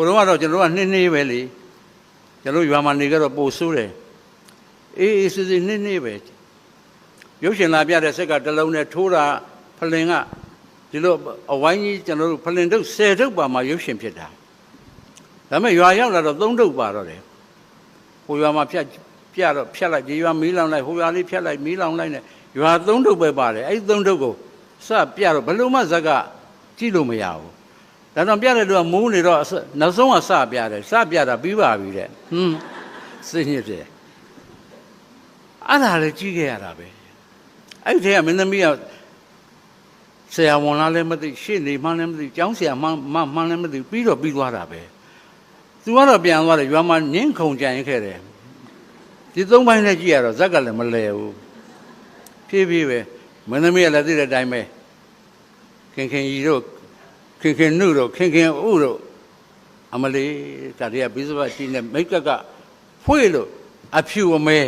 ိုတော့ကတော့ကျွန်တော်တို့ကနှင်းနှေးပဲလေကျွန်တော်ရွာမှာနေကြတော့ပိုဆိုးတယ်အေးအေးစစ်စစ်နှင်းနှေးပဲရုပ်ရှင်လာပြတဲ့ဆက်ကတစ်လုံးနဲ့ထိုးတာဖလင်ကဒီလိုအဝိုင်းကြီးကျွန်တော်တို့ဖလင်တုပ်10တုပ်ပါမှာရုပ်ရှင်ဖြစ်တာဒါပေမဲ့ရွာရောက်လာတော့3တုပ်ပါတော့တယ်ဟိုရွာမှာဖြတ်ပြတော့ဖြတ်လိုက်ဒီရွာမီးလောင်လိုက်ဟိုရွာလေးဖြတ်လိုက်မီးလောင်လိုက်နဲ့ရွာ3တုပ်ပဲပါတယ်အဲ့ဒီ3တုပ်ကိုစပြတော့ဘယ်လို့မှဇက်ကကြည့်လို့မရဘူး ဒါတော့ပြတဲ့လူကမူးနေတော့အစနောက်ဆုံးကစပြတယ်စပြတာပြီးပါပြီတဲ့ဟွန်းစိတ်ညစ်တယ်အဲ့ဒါလည်းကြည့်ခဲ့ရတာပဲအဲ့ဒီတည်းကမင်းသမီးကဆရာဝန်လားလည်းမသိရှေ့နေမှန်းလည်းမသိကျောင်းဆရာမှန်းမှန်းမှန်းလည်းမသိပြီးတော့ပြီးသွားတာပဲသူကတော့ပြန်သွားတယ်ရွာမှာနင်းခုန်ကြရင်ခဲ့တယ်ဒီသုံးပိုင်းနဲ့ကြည့်ရတော့ဇက်ကလည်းမလဲဘူးဖြည်းဖြည်းပဲမင်းသမီးကလည်းသိတဲ့အတိုင်းပဲခင်ခင်ကြီးတို့ ခင်ခင်နှုတော့ခင်ခင်ဥတော့အမလေးဒါတွေကဘိဇဘတီနဲ့မိတ်ကကဖွေလို့အဖြူအမဲ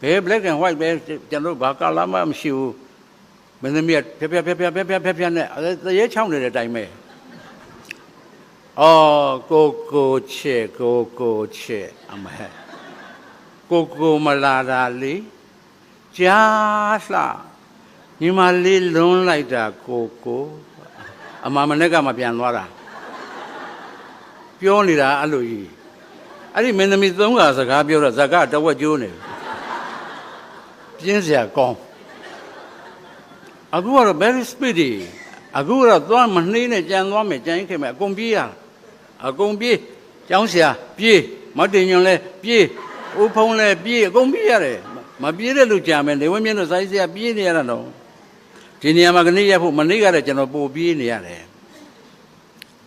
ဘယ် black and white ပဲကျွန်တော်ဘာကလာမှမရှိဘူးမင်းသမီးကဖျက်ဖျက်ဖျက်ဖျက်ဖျက်ဖျက်ဖျက်နဲ့တရေချောင်းနေတဲ့အတိုင်းပဲအော်ကိုကိုချေကိုကိုချေအမဲကိုကိုမလာတာလေကြားလှညီမလေးလွန်းလိုက်တာကိုကို အမမနဲ့ကမပြန်သွားတာပြောနေတာအဲ့လိုကြီးအဲ့ဒီမင်းသမီးသုံးခါစကားပြောတော့ဇကတဝက်ကျိုးနေပြင်းစရာကောင်းအခုကတော့ very speedy အခုကတော့သွားမနှေးနဲ့ကြံသွားမယ်ကြံရင်ခင်မယ်အကုန်ပြေးရအကုန်ပြေးကျောင်းဆရာပြေးမတင်ညွန်လဲပြေးဦးဖုံးလဲပြေးအကုန်ပြေးရတယ်မပြေးတဲ့လူကြံမယ်နေဝင်းမြင့်တို့စိုင်းဆရာပြေးနေရတာတော့ ဒီနေရာမှာကနေရဖို့မနေ့ကတည်းကကျွန်တော်ပို့ပြေးနေရတယ်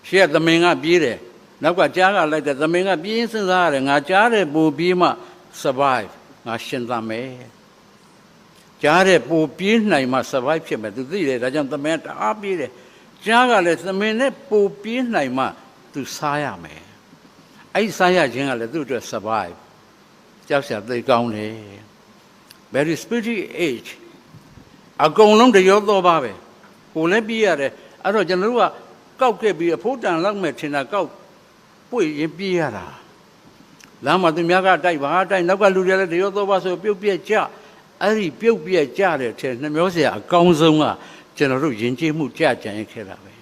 ရှေ့ကသမင်ကပြေးတယ်နောက်ကကြားကလိုက်တယ်သမင်ကပြေးရင်စဉ်းစားရတယ်ငါကြားတယ်ပို့ပြေးမှ survive ငါရှင်သန်မယ်ကြားတယ်ပို့ပြေးနိုင်မှ survive ဖြစ်မယ်သူသိတယ်ဒါကြောင့်သမင်ကတအားပြေးတယ်ကြားကလည်းသမင်နဲ့ပို့ပြေးနိုင်မှသူစားရမယ်အဲ့ဒီစားရခြင်းကလည်းသူ့အတွက် survive ကြောက်စရာသိကောင်းတယ် very spiritual age အကုန်လုံးတရောတော့ပါပဲကိုလည်းပြီးရတယ်အဲ့တော့ကျွန်တော်တို့ကကောက်ခဲ့ပြီးအဖို့တန်လောက်မဲ့ထင်တာကောက်ပွေရင်ပြီးရတာလမ်းမှာသူများကတိုက်ပါတိုက်နောက်ကလူတွေလည်းတရောတော့ပါဆိုပြုတ်ပြက်ကြအဲ့ဒီပြုတ်ပြက်ကြတဲ့ထဲနှမျောစရာအကောင်းဆုံးကကျွန်တော်တို့ယဉ်ကျေးမှုကြကြံရခဲ့တာပဲ